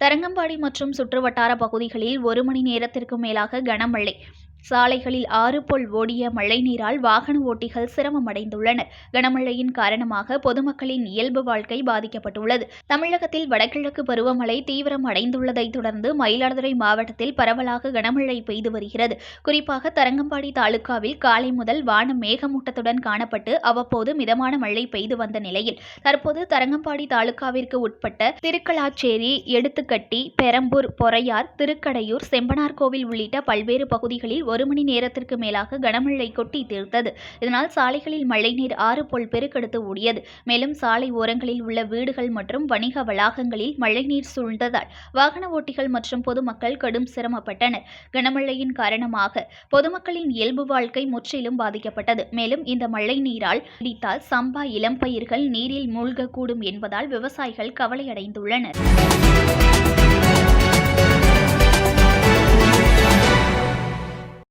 தரங்கம்பாடி மற்றும் சுற்றுவட்டார பகுதிகளில் ஒரு மணி நேரத்திற்கு மேலாக கனமழை. சாலைகளில் ஆறு போல் ஓடிய மழைநீரால் வாகன ஓட்டிகள் சிரமமடைந்துள்ளனர். கனமழையின் காரணமாக பொதுமக்களின் இயல்பு வாழ்க்கை பாதிக்கப்பட்டுள்ளது. தமிழகத்தில் வடகிழக்கு பருவமழை தீவிரம் அடைந்துள்ளதை தொடர்ந்து மயிலாடுதுறை மாவட்டத்தில் பரவலாக கனமழை பெய்து வருகிறது. குறிப்பாக தரங்கம்பாடி தாலுகாவில் காலை முதல் வானம் மேகமூட்டத்துடன் காணப்பட்டு அவ்வப்போது மிதமான மழை பெய்து வந்த நிலையில் தற்போது தரங்கம்பாடி தாலுகாவிற்கு உட்பட்ட திருக்கலாச்சேரி எடுத்துக்கட்டி பெரம்பூர் பொறையார் திருக்கடையூர் செம்பனார்கோவில் உள்ளிட்ட பல்வேறு பகுதிகளில் ஒரு மணி நேரத்திற்கு மேலாக கனமழை கொட்டி தீர்த்தது. இதனால் சாலைகளில் மழைநீர் ஆறு போல் பெருக்கெடுத்து ஓடியது. மேலும் சாலை ஓரங்களில் உள்ள வீடுகள் மற்றும் வணிக வளாகங்களில் மழைநீர் சூழ்ந்ததால் வாகன ஓட்டிகள் மற்றும் பொதுமக்கள் கடும் சிரமப்பட்டனர். கனமழையின் காரணமாக பொதுமக்களின் இயல்பு வாழ்க்கை முற்றிலும் பாதிக்கப்பட்டது. மேலும் இந்த மழை நீரால் பிடித்தால் சம்பா இளம் பயிர்கள் நீரில் மூழ்கக்கூடும் என்பதால் விவசாயிகள் கவலையடைந்துள்ளனர்.